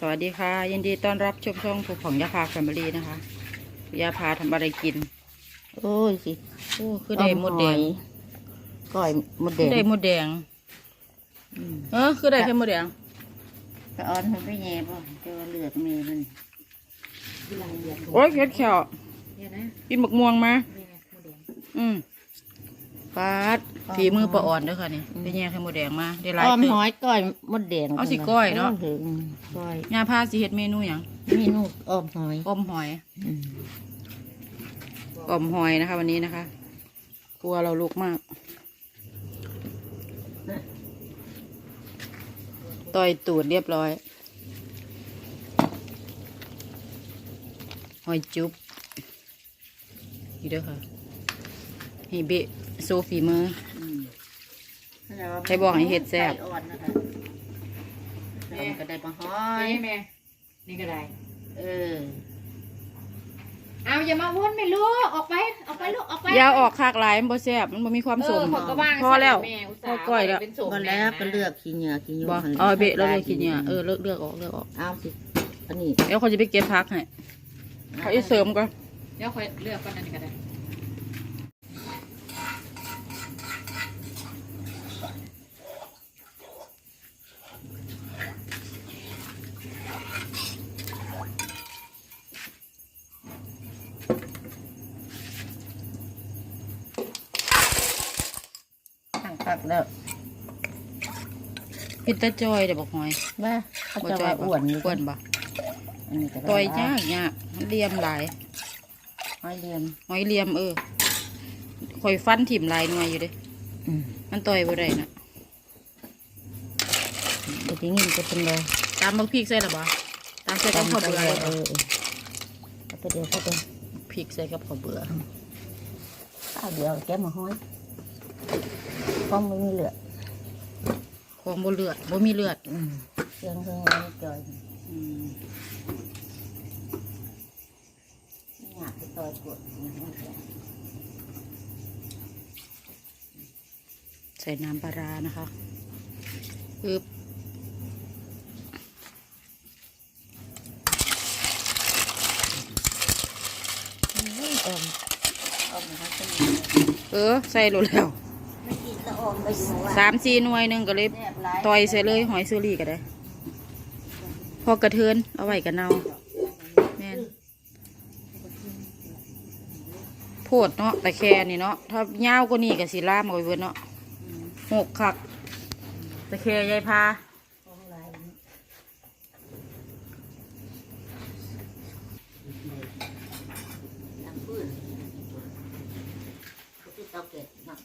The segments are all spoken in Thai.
สวัสดีค่ะ ยินดีต้อนรับชมช่องผูกของยาพาแฟมิลี่นะคะยาพาทำอะไรกิน โอ้ยสิโอ้คือได้หมดแดงก้อยหมดแดคืองได้หมดแดงอืมเออคือได้แค่หมดแดงไปเออนมันไปแย่บ่เจอเลือดเมย์มันโอ้ยเค็ดแขวเดี๋ยวนะกินหมกม่วงมานี่ไงหมดแดงอืมปาด ฝีมือปลาอ่อนเด้อค่ะนี่ไปแย่แค่หมดแดงมาได้หลายอ้อมตึกหอยก้อยหมดแดงเอาสิก้อยเนาะ ถึงก้อยยาพาสิเฮ็ดเมนูหยังมีนูกอ้อมหอยอมหอยอืมอมหอยนะคะ วันนี้นะคะครัวเราลุกมาก ต่อยตูดเรียบร้อย หอยจุ๊บนี่เด้อค่ะให้เบะโซฟีมือ ใครบอกให้เฮ็ดแซ่บ ไก่อ่อนนะคะแล้วมันก็ได้ปลาหอยแม่นี่ก็ได้เออเอาอย่ามาวนไม่ลูกออกไปออกไปลูกออกไปอยาออกคากหลายมันบ่แซ่บมันบ่มีความสม เออผมก็ว่างพอแล้วแม่อุตพส่าอห์ก้อยแล้วเป็นโสมก็แล้วก็เลือกขี้เหงื่อขี้ยุ่งบ่หั่นเอาเบะแล้วเลยกินเนี่ยเออเลือกเลือกออกเลือกออกเอาสิอันนี้ เดี๋ยวเขาจะไปเก็บพักให้เขาจะเสริมก่อนเดี๋ยวค่อยเลือกก่อนอันนี้ก็ได้ กแล้วพิตาจอยเดี๋ยวบอกหอยว่าเขาบ่จะจอว่ายอ้วนอยู่อ้วนบ่อันนี้ก็ได้ต่อยยากยากมันเลียมหลายหอยเลียม หอยเลียมเออคอยฟันถิ่มลายหน่วยอยู่เด้อืม มันต่อยบ่ได้น่ะก็ทิ้งเงินก็เป็นเลยตามบักพริกใส่หรอบ่ตามใส่กับข้าวเบื่อเออเอาไปเดียวเข้าไปพริกใส่กับข้าวเบื่อข้าวเดียวแกมาห้อย ฟ้องไม่มีเหลือของบ่เลือดบ่มีเลือดอืมเครื่องเครื่องไว้จอยอืมไม่อยากไปต่อยกดอย่างนี้แหละใส่น้ำปลาร้านะคะปึ๊บอืมอมอมนะคะเป็นเออ ใส่รู้แล้ว ไม่กินแล้วอมไปอยู่ว่าสามสี่หน่วยหนึ่งก็เลยแซ่บหลายต่อยใส่เลยหอยเซอรี่ก็ได้ พอกระเทือนเอาไว้กันเนาแม่นโพดเนาะแต่แค่นี่เนาะถ้ายาวกว่านี้ก็สิล่ามเอาไว้เบิดเนาะหกคักแต่แค่ยายพา ของหลายน้ำปืนก็คือเตาแก๊สเนาะ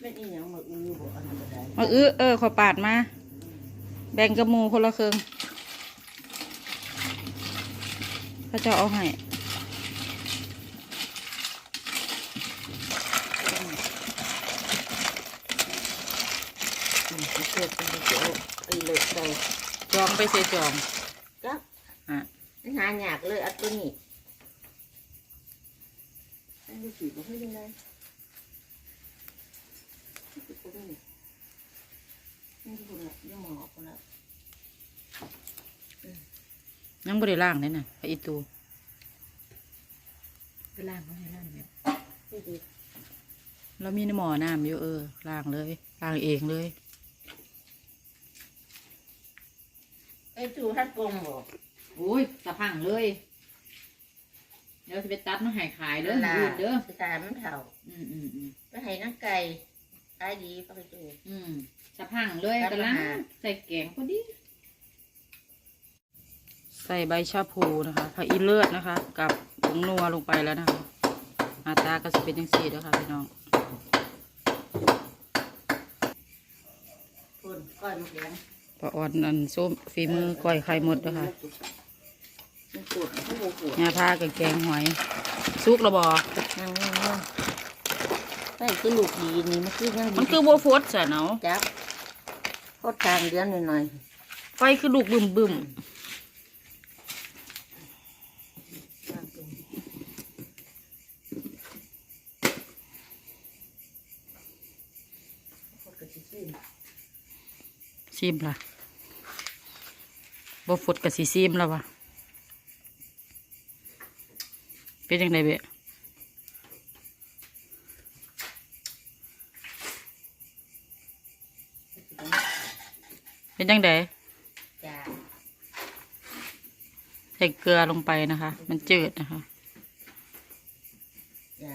ไม่อีหยังมาอื้อบ่อันนั้นก็ได้ มาอื้อเออขอปาดมา แบ่งกับหมูคนละครึ่งเขาจะเอาให้อืมเกิดเป็นเจ้าไอ้เลิกใส่จองไปใส่จองจับฮะหาอยากเลยอันตัวนี้อันนี้สีบ่ค่อยยังไงนี่คือตัวนี้นี่คือตัวนี้ยังหมอกคนละ ยังบ่ได้ล่างเลยน่ะไอ้อีตูไปล่างเขาให้ล่างเนี่ยนี่คือแล้วมีหมอน้ำอยู่เออล่างเลยล่างเองเลยไอ้จูฮัดกลมบ่โอ้ยสะพังเลยเดี๋ยวจะไปตัดมาให้ขายเด้อล่ะยืดเด้อสตาร์มันเถ่าอืมอืมอืมไปให้นักไก่ขายดีไปจูอืมสะพังเลยตัดกำลังมาใส่แกงพอดี ใส่ใบชาพูนะคะผักอีเลือดนะคะ กับผงนัวลงไปแล้วนะคะหน้าตาก็จะเป็นยังสีแล้วค่ะพี่น้องคนก้อยมะเขือปลาอ่อนอันส้มฝีมือก้อยไข่หมดนะคะมันปวดมันปวดปวดยาพากับแกงหอยซุกระบอนั่งนั่งนั่งไอ้คือลูกดีนี่มันคือยังดีมันคือบัวฟดใส่เนาะจับโคตรทางเดือนหน่อยไฟคือลูกบึมบึม ซิมล่ะบ่ฟดกับสีซิมแล้ววะเป็นยังไงเบะเป็นยังไงจ้าใส่เกลือลงไปนะคะ มันจืดนะคะจ้า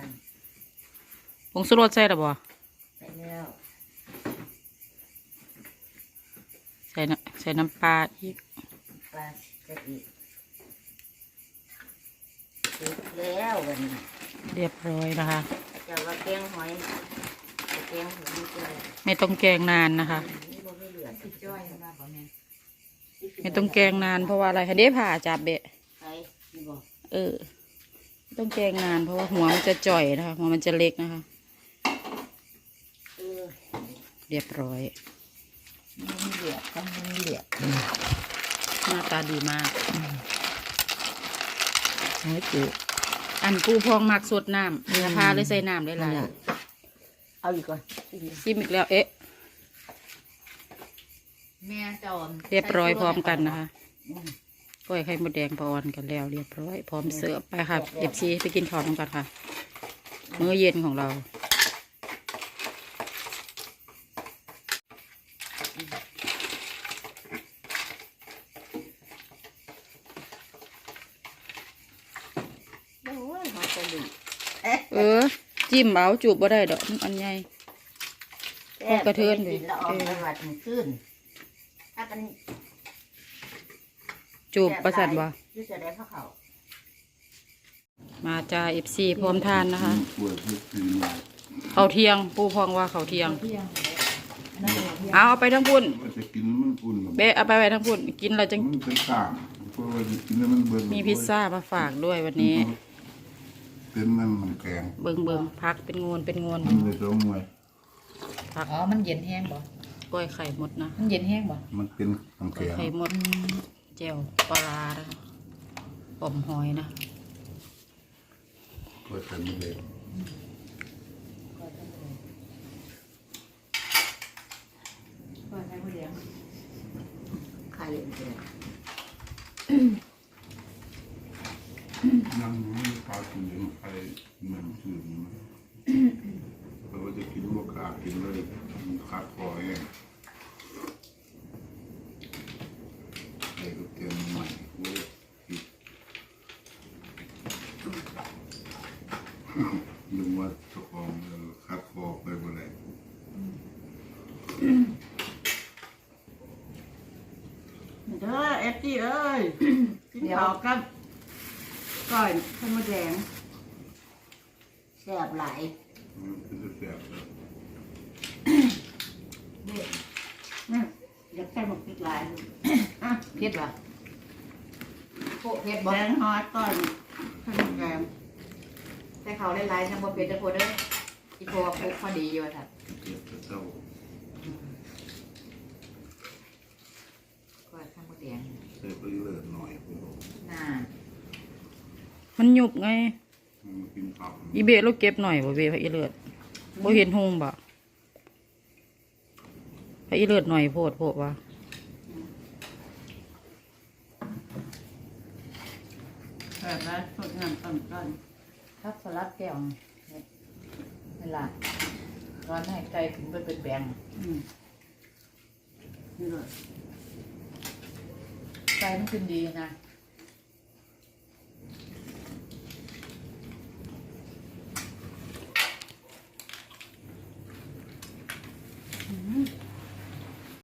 ผงสุรสใส่หรือบ่ไปแล้ว ใส่น้ำใส่น้ำปลาอีกปลาจะอีกเสร็จแล้ววันนี้เรียบร้อยนะคะ จะว่าแกงหอยแกงหอยนี่จ้อยไม่ต้องแกงนานนะคะ นี่บ่ไม่เหลือสิจ้อยมาบ่แม่ไม่ต้องแกงนานเพราะว่าอะไรคะเด้ผ่าจับเบะใครนี่บอกเออไม่ต้องแกงนานเพราะว่าหัวมันจะจ่อยนะคะหัวมันจะเล็กนะคะ เออ เรียบร้อย มีเหลือต้องมีเหลือหน้าตาดีมากหอยจุอันปูพองมักสดน้ำเนื้อพาเลยใส่น้ำได้หลายเอาอีกก่อนชิมอีกแล้ว เอ๊ะแม่จอนเรียบร้อยพร้อมกันนะคะก้อยไข่มดแดงพออนกันแล้ว เรียบร้อย พร้อมเสิร์ฟไปค่ะเอฟซีไปกินข้าวน้ำกันค่ะ มื้อเย็นของเรา โอ้ยหอยก ระดูกเออ จิ้มเอาจูบบ่ได้ดอกมันอันใหญ่ พอกระเทือนเลยแล้วออกไปวัดมันขึ้นถ้ากันจูบประสันบ่ยืดจะได้พระเขามาจ้าเอฟซีพร้อมทานนะคะปวดทุกทีมาเขาวเที่ยง ปูพองว่าเขาวเที่ยงเที่ยงอันนั้นเป็นเที่ยง เอาเอาไปทั้งพุ่นว่าจะกินมันอุ่นแบบเบะเอาไปไว้ทั้งพุ่นกินเราจะมันเป็นต่างเพราะว่าจะกินแล้วมันเบิ่งมีพิซซ่ามาฝากด้วยวันนี้ เป็นนั่นมันแกงเบิงเบิงพักเป็นงวนเป็นงวนมันเลยต้องมวยพักอ๋อ มันเย็นแห้งบ่ก้อยไข่หมดนะมันเย็นแห้งบ่มันเป็นน้ำก้อยแข็งไข่หมดแจ่วปลาร้านะปอมหอยนะก็จะไม่เลยก็ใช้ผู้เดียวไข่เลย นั่ง นี่ปลาสีไข่เหมือนสื่อมันเพราะว่าจะกินลูกค้ากินเลยมันขาดคอแห้งไข่ก็เตรียมใหม่โอ้ยลุงว่าเจ้าของเออขาดคอไปบ่ได้เด้อเอฟซีเอ้ยกินข้าวกับ ก้อยข้าวมดแดงแซ่บหลายมันเป็นแสบๆเลยนะอยากใส่หมกพริกหลายอะเผ็ดบ่โคเผ็ดบ่แดงฮอตก้อยข้าวมดแดงแต่เขาหลายๆนะบ่เผ็ดแต่โพดเด้ออีโพว่าโคพอดีอยู่ว่าซั่นเกลียดแต่เจ้าก็ข้างบ่แดงใส่ไปเลือดหน่อยผมบอกน่า มันหยุบไงมันกินข้าวอีเบะเราเก็บหน่อยบ่เบะพระอีเลือดบ่เห็นหงบ่พระอีเลือดหน่อยโพดโพดว่าแบบว่าสดน้ำต้นก้อนทับสลัดแก้วนี่นี่ล่ะร้อนให้ไก่ถึงเป็นเป็นแบงอืมนี่เลยไก่มันขึ้นดีนะ